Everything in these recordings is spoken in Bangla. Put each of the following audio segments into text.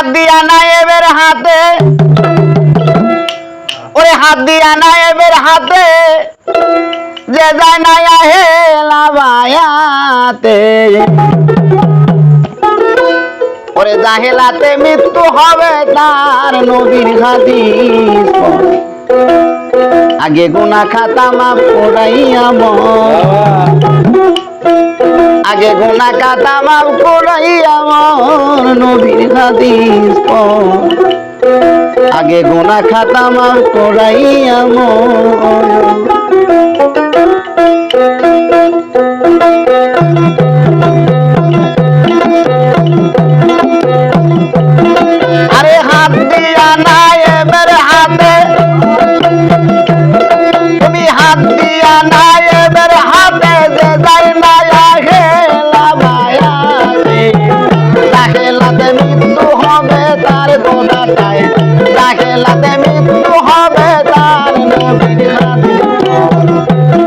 হাত দিয়া নায়েবের হাতে। ওরে হাত দিয়া নায়েবের হাতে। যে যায় না হে লাভায়াতে। ওরে জাহেলাতে মৃত্যু হবে তার নবীর হাদিস। পড়ে। আগে গুনা খাতা মাফ করাইয়া আগে গুনা খাতা মাফ করাইয়া নবীর হাদিস। আগে গোনা খাতা মাফ করাইয়া মর দাখেলাতে মৃত্যু হবে তার নবীর হাতে।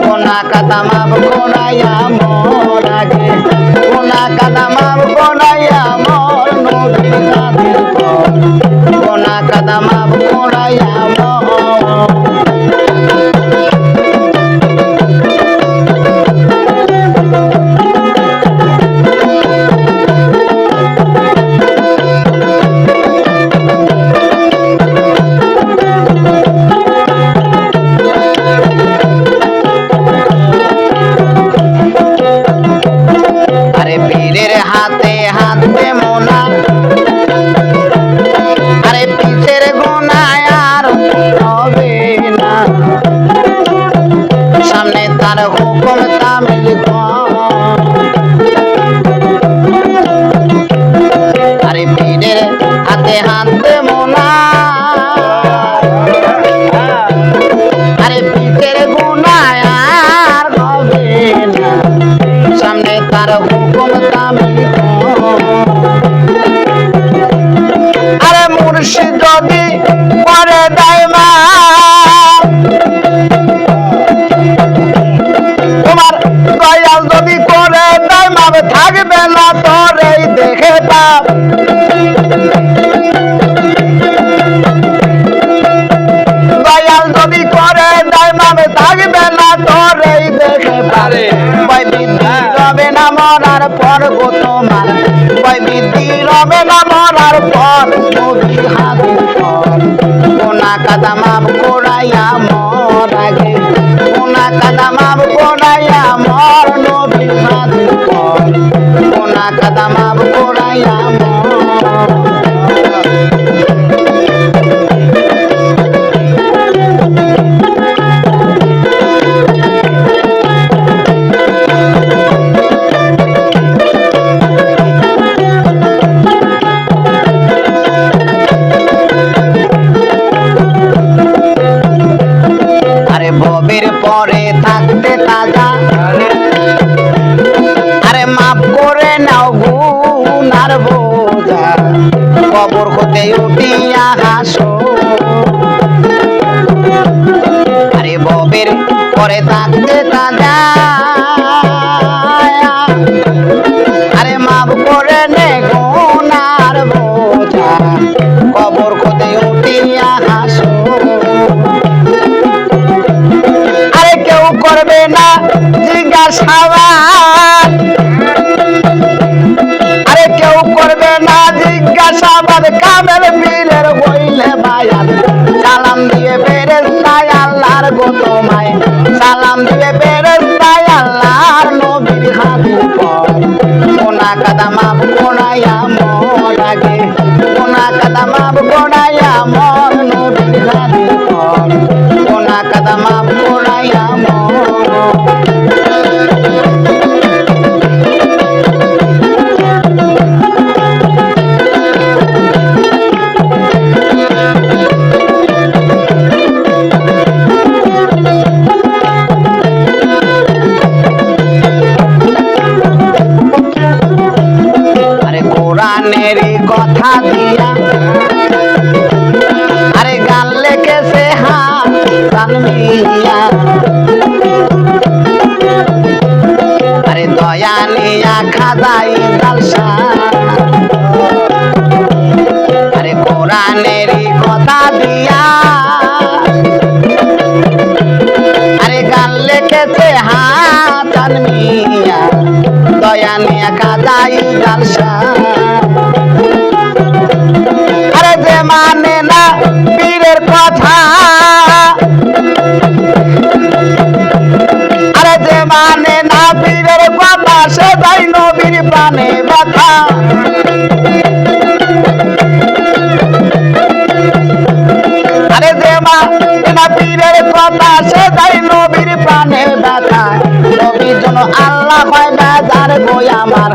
কোনা কাদামাব কোনাইয়া মোর কোনা কাদামাব কোনাইয়া তার হুকুম তামিল মরার তোমার ভয় বৃদ্ধি রবে না মরার পর নবীর হাতের পর কোনা কাদা মাপ কোড়াইয়া মর আগে। কোনা কাদা মাপ কোড়াইয়া মর নবী হাতের পর কোনা কাদা মাপ কোড়াইয়া গুনার বোঝা। কবর হতে উঠিয়া হাসো। আরে ববের পরে থাকতে তাজা আরে মাফ করে নে গুনার বোঝা। কবর হতে উঠিয়া হাসো। আরে কেউ করবে না জিজ্ঞাসাবাদ। জিজ্ঞাসাবাদ কামের বীরের হইলে বায়ান সালাম দিয়ে তাই আল্লাহর গো তোমায়। দিয়া আরে দয়া নিয়া খাদাই দালসা আরে কোরআনেরই কথা দিয়া প্রাণে ব্যথা আরে যে মা এনা পীরের কথা, সে যাই নবীর প্রাণে ব্যথা নবীর জন্য আল্লাহ হয় বাজার বই আমার।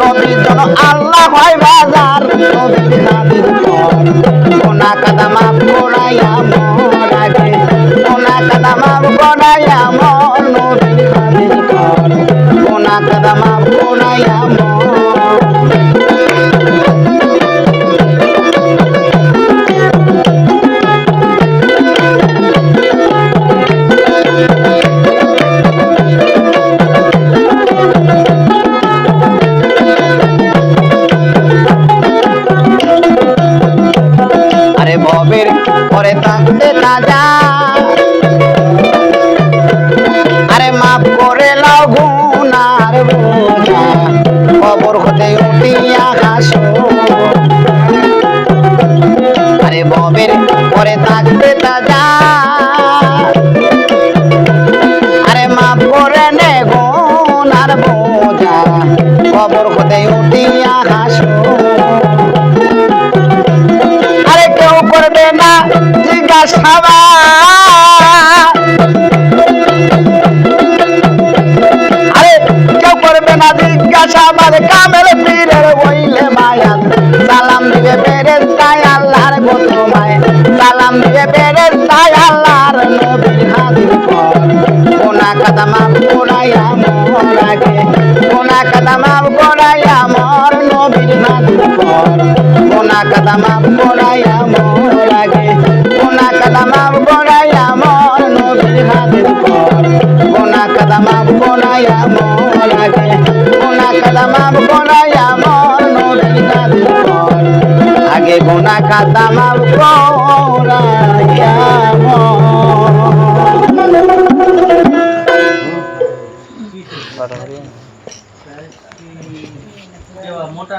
নবীর জন্য আল্লাহ হয় বাজার নবীর পর কোনা কাদা কোনা কাদা মাপ আরে ভবের পরে থাকতে না যা পরে থাকবে যা আরে মাফ করে নে গো আর বোঝা। কবর হতে উঠিয়া হাসো। কালামা পড়াইয়া মোর লাগে। কোনা কালামা পড়াইয়া মোর নবীর হাতের পর কোনা কালামা পড়াইয়া মোর লাগে। কোনা কালামা পড়াইয়া মোর নবীর হাতের পর আগে কোনা কালামা পড়াইয়া মোটা